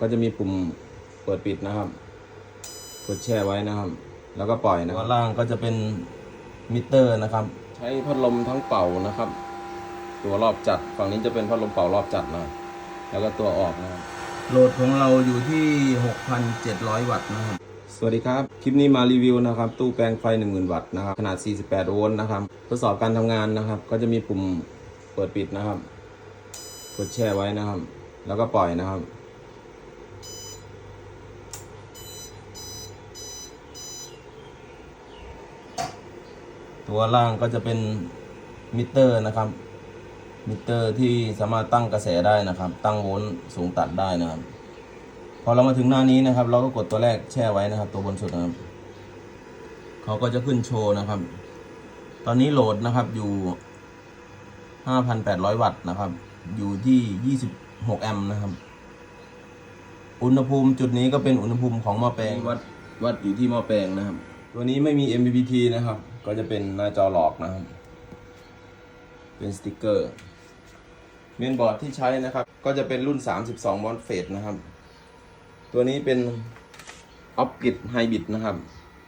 ก็จะมีปุ่มเปิดปิดนะครับ กดแช่ไว้นะครับ แล้วก็ปล่อยนะครับล่างก็จะเป็นมิเตอร์นะครับ ใช้พัดลมทั้งเป่านะครับ ตัวรอบจัดฝั่งนี้จะเป็นพัดลมเป่ารอบจัดนะครับแล้วก็ตัวออกนะครับโหลดของเราอยู่ที่ 6,700 วัตต์นะครับสวัสดีครับ คลิปนี้มารีวิวนะครับ ตู้แปลงไฟ 10,000 วัตต์นะครับ ขนาด 48 โวลต์นะครับ ทดสอบการทำงานนะครับ ก็จะมีปุ่มเปิดปิดนะครับ กดแช่ไว้นะครับ แล้วก็ปล่อยนะครับ ตัวล่างก็จะเป็นมิเตอร์นะครับมิเตอร์ที่สามารถตั้งกระแสได้นะครับ ตั้งโวลต์สูงตัดได้นะครับ พอเรามาถึงหน้านี้นะครับ เราก็กดตัวแรกแช่ไว้นะครับ ตัวบนสุดนะครับเขาก็จะขึ้นโชว์นะครับ ตอนนี้โหลดนะครับอยู่ 5,800 วัตต์นะครับ อยู่ที่ 26 แอมป์นะครับ อุณหภูมิจุดนี้ก็เป็นอุณหภูมิของหม้อแปลงวัดวัดอยู่ที่หม้อแปลงนะครับ ตัวนี้ไม่มี MPPT นะครับ ก็จะเป็นหน้าจอหลอกนะครับ เป็นสติกเกอร์ เมนบอร์ดที่ใช้นะครับ ก็จะเป็นรุ่น 32วอลต์เฟสนะครับ ตัวนี้เป็นออฟกิดไฮบริดนะครับ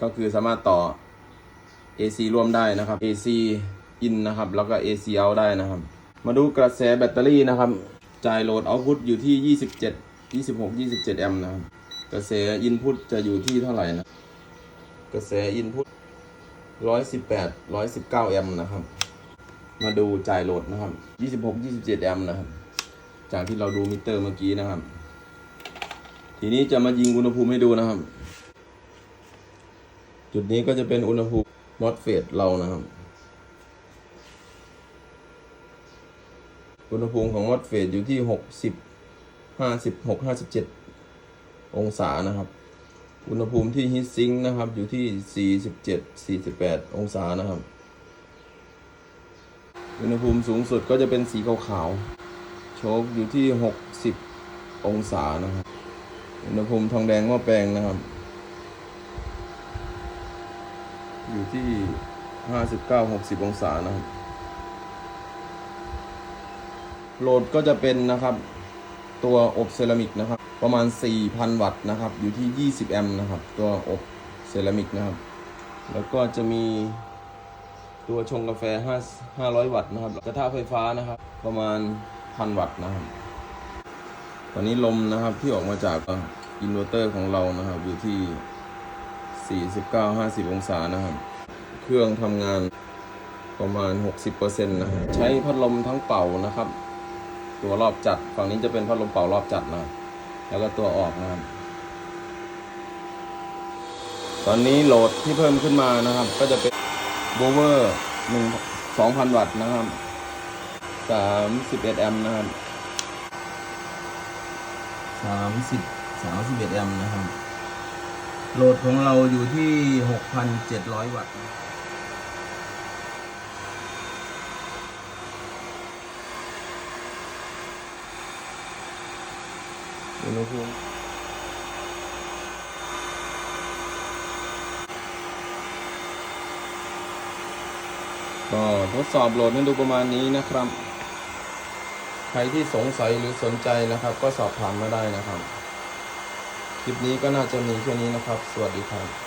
ก็คือสามารถต่อ AC ร่วมได้นะครับ AC in นะครับ แล้วก็ AC out ได้นะครับ มาดูกระแสแบตเตอรี่นะครับ จ่ายโหลดเอาพุตอยู่ที่ 27 26 27 แอมป์นะครับ กระแสอินพุตจะอยู่ที่เท่าไหร่นะ กระแสอินพุต 118 119แอมป์นะครับ มาดูจ่ายโหลดนะครับ26 27แอมป์นะครับ จากที่เราดูมิเตอร์เมื่อกี้นะครับ ทีนี้จะมายิงอุณหภูมิให้ดูนะครับ จุดนี้ก็จะเป็นอุณหภูมิมอสเฟตเรานะครับ อุณหภูมิของมอสเฟตอยู่ที่หกสิบห้าสิบหกห้าสิบเจ็ดองศานะครับ อุณหภูมิที่ฮีทซิงค์นะครับ อยู่ที่สี่สิบเจ็ดสี่สิบแปดองศานะครับ อุณหภูมิสูงสุดก็จะเป็นสีขาวๆ โชคอยู่ที่หกสิบองศานะครับ อุณหภูมิทองแดงหม้อแปลงนะครับ อยู่ที่ห้าสิบเก้าหกสิบองศานะครับ โหลดก็จะเป็นนะครับ ตัวอบเซรามิกนะครับ ประมาณ 4,000 วัตต์นะครับ อยู่ที่ 20 แอมป์นะครับ ตัวอบเซรามิกนะครับ แล้วก็จะมีตัวชงกาแฟ5 500 วัตต์นะครับ กระทะไฟฟ้านะครับ ประมาณ 1,000 วัตต์นะครับ ตอนนี้ลมนะครับที่ออกมาจากอินเวอร์เตอร์ของเรานะครับ อยู่ที่ 49-50 องศานะครับ เครื่องทำงานประมาณ 60%นะครับใช้พัดลมทั้งเป่านะครับ ตัวรอบจัด ฝั่งนี้จะเป็นพัดลมเป่ารอบจัดนะ แล้วก็ตัวออกนะครับ ตอนนี้โหลดที่เพิ่มขึ้นมานะครับ ก็จะเป็นโบเวอร์หนึ่งสองพันวัตต์นะครับสามสิบเอ็ดแอมป์นะครับสามสิบสามสิบเอ็ดแอมป์นะครับ โหลดของเราอยู่ที่หกพันเจ็ดร้อยวัตต์ อุณหภูมิก็ทดสอบโหลดให้ดูประมาณนี้นะครับ ใครที่สงสัยหรือสนใจนะครับ ก็สอบถามมาได้นะครับ คลิปนี้ก็น่าจะมีแค่นี้นะครับ สวัสดีครับ